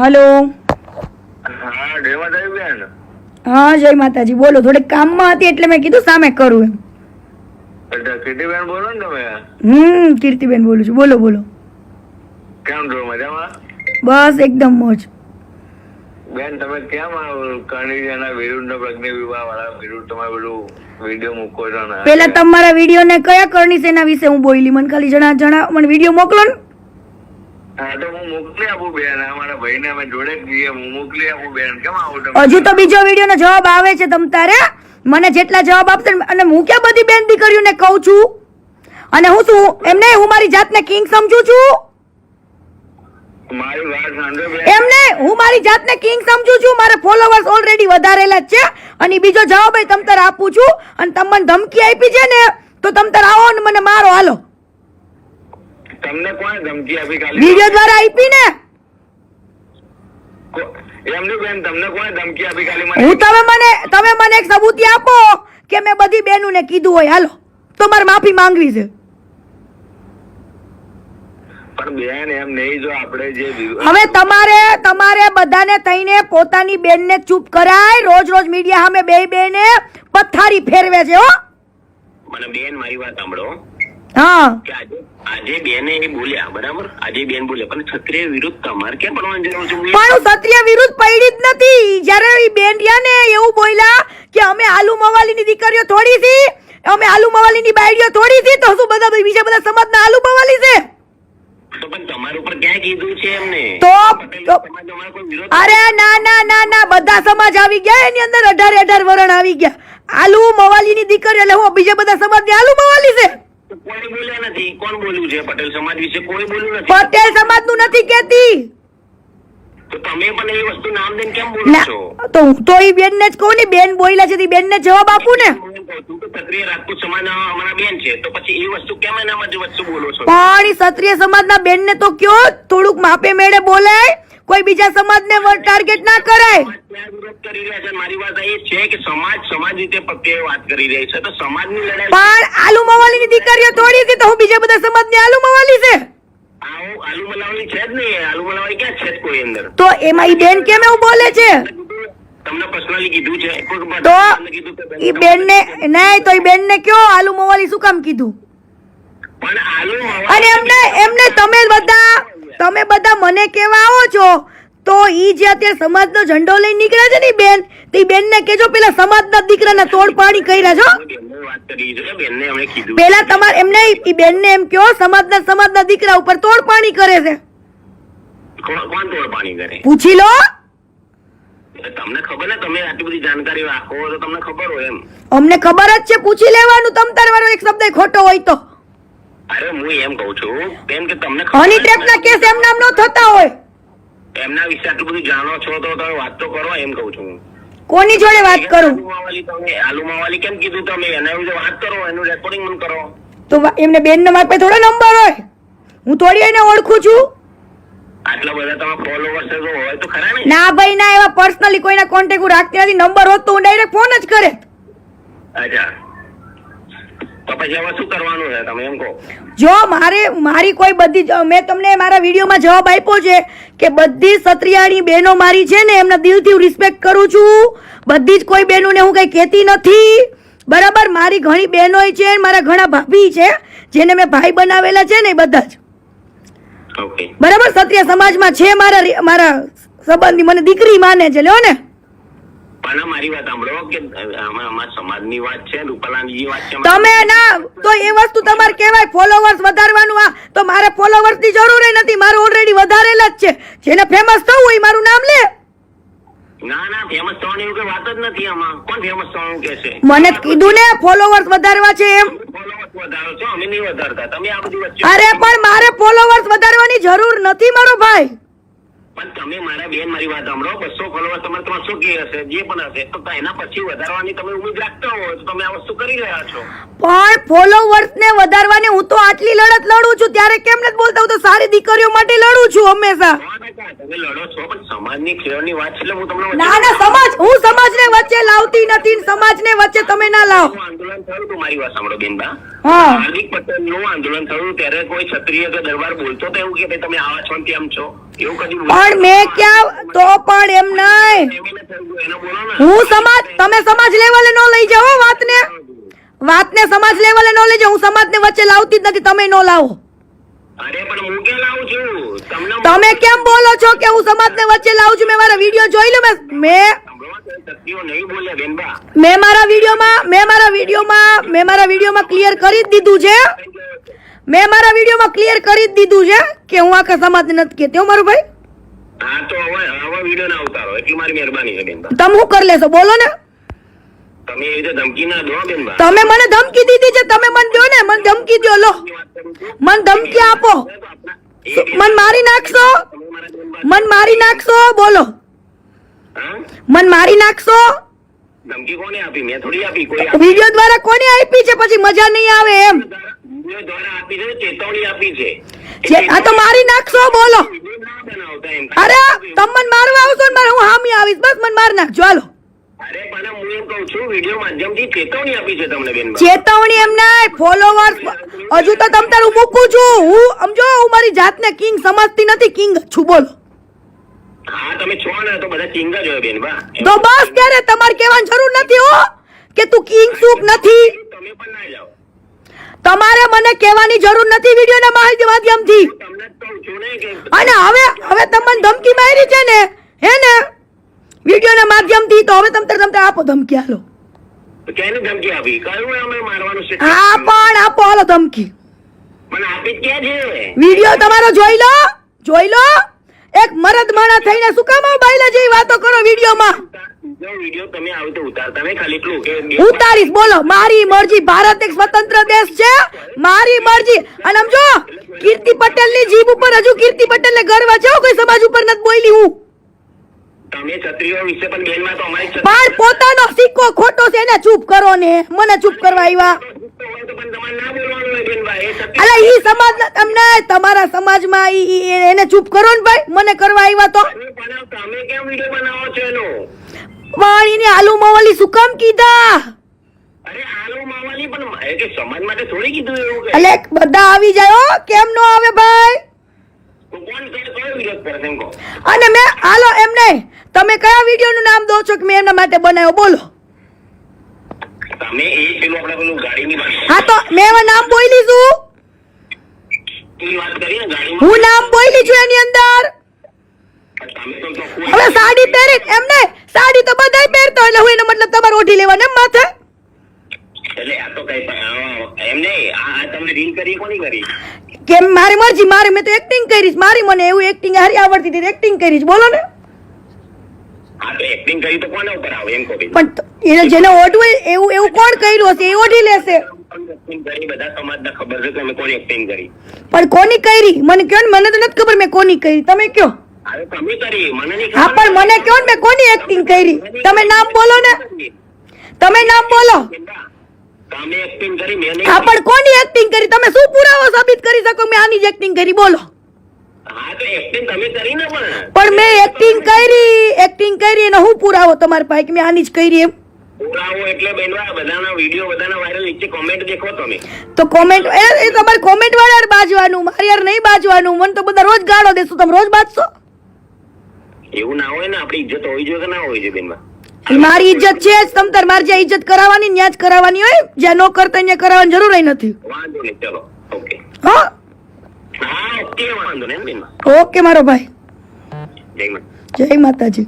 Hello. હા જય માતાજી. બોલો થોડીક કામમાં હતી એટલે મેં કીધું સામે કરું એમ. કીર્તિબેન બોલો ને તમે? હમ કીર્તિબેન બોલું છું. બોલો બોલો. કેમ છો? મજામાં? બસ એકદમ મોજ. બેન તમે કેમ આ કરણીયાના વિરુદ્ધ પ્રજ્ઞ વિવાહ વાળા વિરુદ્ધ તમે બધું વીડિયો મૂકો છો ને? પેલા તમારા વીડિયો ને કયા કરણી સેના વિશે હું બોલી? મને ખાલી જણા જણા મને વીડિયો મોકલો ને. હજુ તો બીજો વીડિયો નો જવાબ આવે છે તમ તારે? મને જેટલા જવાબ આપશે અને હું ક્યાં બધી બેન દીકરીઓને કહું છું? અને હું શું એમને હું મારી જાતને કિંગ સમજુ છું? એમને હું મારી જાતને કિંગ સમજુ છું? મારે ફોલોવર્સ ઓલરેડી વધારેલા જ છે. અને બીજો જવાબ તમ તારે આપું છું. અને તમને મને ધમકી આપી છે ને તો તમ તારે આવો ને મને મારો હાલો. તમને કોણ ધમકી આપી કાલે વીડિયો દ્વારા આપી ને? એમની બેન તમને કોણ ધમકી આપી કાલે મને? હું તમે મને તમે મને એક સબૂતી આપો કે મેં બધી બહેનોને કીધું હોય. હાલો તો મારે માફી માંગવી છે. બેન એમ નહીં જો આપણે જે હવે તમારે તમારે બધાને થઈને પોતાની બેનને ચૂપ કરાય. રોજ રોજ મીડિયા સામે બે બેને પથારી ફેરવે છે હો. મને બેન મારી વાત સાંભળો. આજે આજે એ બોલ્યા બરાબર? આજે બેન બોલ્યા પણ ક્ષત્રિય વિરુદ્ધ તમારે કેમ પડવાની જરૂર છે? પણ હું ક્ષત્રિય વિરુદ્ધ પડી જ નથી. જ્યારે બેન ને એવું બોલ્યા કે અમે આલુ મવાલીની દીકરીઓ થોડી છી અમે આલુ મવાલીની બાયડીઓ થોડી છી તો શું બધા બીજા બધા સમાજના આલુ મવાલી છે? તો પણ તમારા ઉપર ક્યાં કીધું છે એમને? તો- પટેલ તો- સમાજ અમારો કોઈ વિરોધ અરે ના ના ના ના બધા સમાજ આવી ગયા એની અંદર અઢારે અઢાર વરણ આવી ગયા. આલુ મવાલીની દીકરી એટલે હું બીજા બધા સમાજ ને આલુ મવાલી છે? કોઈ બોલ્યા નથી. કોણ બોલ્યું છે? પટેલ સમાજ વિશે કોઈ બોલ્યું નથી? પટેલ સમાજનું નથી કેતી તમે પણ એ વસ્તુ નામ દઈને કેમ બોલો છો? તો હું તો ઈ બેનને જ કહું ને બેન બોલ્યા છે બેન ને જવાબ આપું ને. ક્ષત્રિય રાજપૂત સમાજના અમારા બેન છે તો પછી એ વસ્તુ કેમ એનામાં વસ્તુ બોલો છો? પણ ઈ ક્ષત્રિય સમાજના બેનને તો કયો? થોડુંક માપે મેળે બોલાય કોઈ બીજા સમાજ ને ટાર્ગેટ ના કરાય સમાજ મારી વાત એ છે કે સમાજ સમાજ રીતે પ્રત્યે વાત કરી રહી છે. તો સમાજની લડાઈ પણ આલુ મવાલીની દીકરીઓ થોડી હતી તો હું બીજા બધા સમાજની આલુ મવાલી છે? આલુ મલાવડી છે જ નહીં આલુ મલાવડી ક્યાં છે કોઈ અંદર? તો એમાં ઈ બેન કેમ એવું બોલે છે? તમને પર્સનલી કીધું છે. કોઈ તો એ બેન ને નહીં તો ઈ બેનને કયો આલુ મોવાલી શું કામ કીધું? અને એમને એમને તમે બધા તમે બધા મને કેવા આવો છો તો ઈ જે અત્યારે સમાજનો ઝંડો લઈને નીકળે છે ને બેન તે ઈ બેનને કેજો પેલા સમાજના દીકરાના તોડ પાડી કર્યા છો પેલા તમારે એમને ઈ બેનને એમ કયો સમાજના સમાજના દીકરા ઉપર તોડ પાણી કરે છે. કોણ કોણ તોડ પાણી કરે? પૂછી લો. તમને ખબર ને તમે આટલી બધી જાણકારી રાખો તો તમને ખબર હોય એમ. અમને ખબર જ છે પૂછી લેવાનું તમ તાર મારો એક શબ્દ ખોટો હોય તો. અરે હું એમ કઉ છું બેન કે તમને હની ટ્રેપના કેસ એમ નામ ન થતા હોય. એમના વિશે આટલું બધું જાણો છો તો તમે વાત તો કરો એમ કઉ છું કોની જોડે વાત કરું? આલુ માવાલી તમે આલુ માવાલી કેમ કીધું તમે? એના વિશે વાત કરો એનું રેકોર્ડિંગ પણ કરો. તો એમને બેન મારા પાસે થોડો નંબર હોય. હું થોડી એને ઓળખું છું. આટલા બધા તમે ફોલોવર્સ તો હોય તો ખરા ને? ના ભાઈ ના એવા પર્સનલી કોઈના કોન્ટેક્ટ હું રાખતી નથી. નંબર હોત તો હું ડાયરેક્ટ ફોન જ કરે. અચ્છા. તો પછી હવે શું કરવાનું છે તમે એમ કહો? જો મારે મારી કોઈ બધી મેં તમને મારા વિડીયોમાં જવાબ આપ્યો છે કે બધી સત્રિયાણી બહેનો મારી છે ને એમના દિલથી હું રિસ્પેક્ટ કરું છું. બધી જ કોઈ બહેનોને હું કંઈ કહેતી નથી. બરાબર? મારી ઘણી બહેનોય છે મારા ઘણા ભાભી છે જેને મેં ભાઈ બનાવેલા છે ને એ બધા જ. બરાબર? ક્ષત્રિય સમાજમાં છે મારા મારા સંબંધી. મને દીકરી માને છે લ્યો ને. પણ મારી વાત સાંભળો કે અમારા સમાજની વાત છે રૂપાલાની વાત છે તમે ના તો એ વસ્તુ તમારે કહેવાય ફોલોવર્સ વધારવાનું આ. તો મારે ફોલોવર્સની જરૂર નથી મારું ઓલરેડી વધારેલા જ છે. જેને ફેમસ થવું હોય મારું નામ લે. ના ના ફેમસ થવાની એવું કઈ વાત જ નથી આમાં. કોણ ફેમસ થવાનું કે છે? મને કીધું ને ફોલોવર્સ વધારવા છે એમ. અરે પણ મારે ફોલોવર્સ વધારવાની જરૂર નથી મારો ભાઈ. પણ તમે મારા બેન મારી વાત સાંભળો બસો ફોલોવર તમારે ત્રણસો કે હશે? જે પણ હશે તો એના પછી વધારવાની તમે ઉમેદ રાખતા હો તો તમે આ વસ્તુ કરી રહ્યા છો. પણ ફોલોવર્સ ને વધારવાની હું તો આટલી લડત લડું છું ત્યારે કેમ નથી બોલતા? હું તો સારી દીકરીઓ માટે લડું છું હંમેશા. તમે લડો છો પણ સમાજની ખેડની વાત છે એટલે હું તમને ના ના સમાજ હું સમાજને વચ્ચે લાવતી નથી ને સમાજને વચ્ચે તમે ના લાવો. નું આંદોલન થયું હતું મારી વાત સાંભળો બેનબા હાર્દિક પટેલનું આંદોલન થયું ત્યારે કોઈ ક્ષત્રિય કે દરબાર બોલતો તો એવું કે ભાઈ તમે આવા છો ને તેમ છો. એવું કદી પણ મેં ક્યાં તો પણ એમ નહીં ને. હું સમાજ તમે સમાજ લેવલે ન લઈ જાઓ હો વાતને. વાતને સમાજ લેવલે નો લઈ જાઓ હું સમાજને વચ્ચે લાવતી જ નથી તમે ન લાવો. અરે પણ હું ક્યાં લાવું છું? તમને તમે કેમ બોલો છો કે હું સમાજને વચ્ચે લાવું છું? મેં મારા વીડિયો જોઈ લો મેં મેં મારા વિડીયોમાં મેં મારા વિડીયોમાં મેં મારા વિડીયોમાં ક્લિયર કરી જ દીધું છે. મેં મારા વિડીયોમાં ક્લિયર કરી જ દીધું છે કે હું આખા સમાજ નથી કહેતી હો મારું ભાઈ. હા તો હવે હવે વીડિયો ના ઉતારો એટલી મારી મહેરબાની છે બેનબા. તમે શું કરી લેશો? બોલો ને. તમે એ રીતે ધમકી ના દો બેનબા. તમે મને ધમકી દીધી છે તમે મને દો ને મને ધમકી દો લો. મને ધમકી આપો. મન મારી નાખશો. મન મારી નાખશો બોલો. મન મારી નાખશો? ધમકી કોને આપી? મેં થોડી આપી. કોઈ વિડિયો દ્વારા કોને આપી છે? પછી મજા નહીં આવે એમ. દ્વારા આપી છે ચેતવણી આપી છે. આ તો મારી નાખશો બોલો. અરે તમે મને મારવા આવશો ને હું હામી આવીશ. બસ મને માર નાખજો ચાલો અરે પણ હું એમ કહું છું વિડિયો માધ્યમથી ચેતવણી આપી છે તમને બેન ચેતવણી એમ નહીં ફોલોવર્સ હજુ તો તમ તારું મૂકું છું. હું સમજો હું મારી જાતને કિંગ સમજતી નથી કિંગ છું. બોલો. હા તમે છો ને તો બધા કિંગ જ હોય બેન બા તો બસ ત્યારે તમારે કહેવાની જરૂર નથી હો કે તું કિંગ સુખ નથી તમે પણ ના જાઓ. તમારે મને કહેવાની જરૂર નથી વિડીયોના માહિતી માધ્યમથી. અને હવે હવે તમને ધમકી મારી છે ને હે ને? વિડીયોના માધ્યમથી તો હવે તમને તમને આપો ધમકી હાલો. કેની ધમકી આપી? કયું અમે મારવાનું છે? હા પણ આપો હાલો ધમકી. મને આપી ક્યાં છે? વીડિયો તમારો જોઈ લો જોઈ લો. એક મરદ માણા થઈને શું કામ બાયલા જેવી વાતો કરો વિડીયોમાં? વીડિયો તમે આવી તો ઉતારતા નહીં ખાલી એટલું કે ઉતારીશ બોલો. મારી મરજી ભારત એક સ્વતંત્ર દેશ છે? મારી મરજી. અને સમજો કીર્તિ પટેલની જીભ ઉપર હજુ કીર્તિ પટેલ ને ગર્વ છે કોઈ સમાજ ઉપર નથી બોલી હું. તમે ક્ષત્રિયો વિશે પણ બેનમાં તો અમારી પણ પોતાનો સિક્કો ખોટો છે એને ચૂપ કરો ને. મને ચૂપ કરવા આવ્યા. અલા ઈ સમાજ તમને તમારા સમાજમાં ઈ- એને ચૂપ કરો ને ભાઈ મને કરવા આવ્યા તો. તમે કેમ વીડિયો બનાવો છો એનો? વાણીને આલુ મવાલી શું કામ કીધા? અરે આલુ માવાની પણ એ સમાજ માટે થોડી કીધું એવું એટલે બધા આવી જાય હો કેમ નો આવે ભાઈ? અને મેં હાલો એમ નહીં તમે કયા વીડિયો નું નામ દો છો કે મેં એમના માટે બનાવ્યો? બોલો. તમે એ પેલું આપણે પેલું ગાડીની હા તો મેં હવે નામ બોલી છું ની વાત કરી ને ગાડીમાં. હું નામ બોલી છું એની અંદર? તમે હવે સાડી પહેરી એમ નહીં સાડી તો બધાય પહેરતો એટલે હું એનો મતલબ તમારે ઓઢી લેવાને એમ માથે? એટલે આ તો કઈ એમ નહીં આ તમને રીલ કરી કોની કરી? કેમ મારી મરજી મારે મેં તો એક્ટિંગ કરીશ. મારી મને એવું એક્ટિંગ હારી આવડતી હતી એક્ટિંગ કરીશ. બોલો ને. આ તો એક્ટિંગ કરી તો કોના ઉપર આવે એમ કહો પણ એને જેને ઓઢવું હોય એવું એવું કોણ કર્યું હશે? એ ઓઢી લેશે. પણ કોની કરી? મને કયો ને મને તો નથી ખબર મેં કોની કરી. તમે કયો? હા પણ મને કયો ને મેં કોની એક્ટિંગ કરી? તમે નામ બોલો ને. તમે નામ બોલો. હા પણ કોની એક્ટિંગ કરી? તમે શું પુરાવો સાબિત કરી શકો? મેં આની જ એક્ટિંગ કરી. બોલો. પણ. મેં એક્ટિંગ કરી એક્ટિંગ કરી એનો હું પુરાવો તમારી પાસે કે મેં આની જ કરી એમ. પુરાવો એટલે બેનવા બધાના વીડિયો બધાના વાયરલ નીચે કોમેન્ટ દેખો તમે. તો કોમેન્ટ એ એ તમારે કોમેન્ટ વાળા બાજવાનું મારે યાર નહીં બાજવાનું મને તો બધા રોજ ગાળો દેશો તમે રોજ બાજશો? એવું ના હોય ને આપણી ઇજ્જત હોવી જોઈએ કે ના હોવી જોઈએ બેનવા મારી ઇજ્જત છે જ મારે જ્યાં ઇજ્જત કરાવવાની ત્યાં જ કરાવવાની હોય જ્યાં ન કરતા ત્યાં કરાવવાની જરૂર નથી. વાંધો નહીં ચલો ઓકે હા? ઓકે વાંધો નહીં ઓકે મારો ભાઈ. જય માતાજી.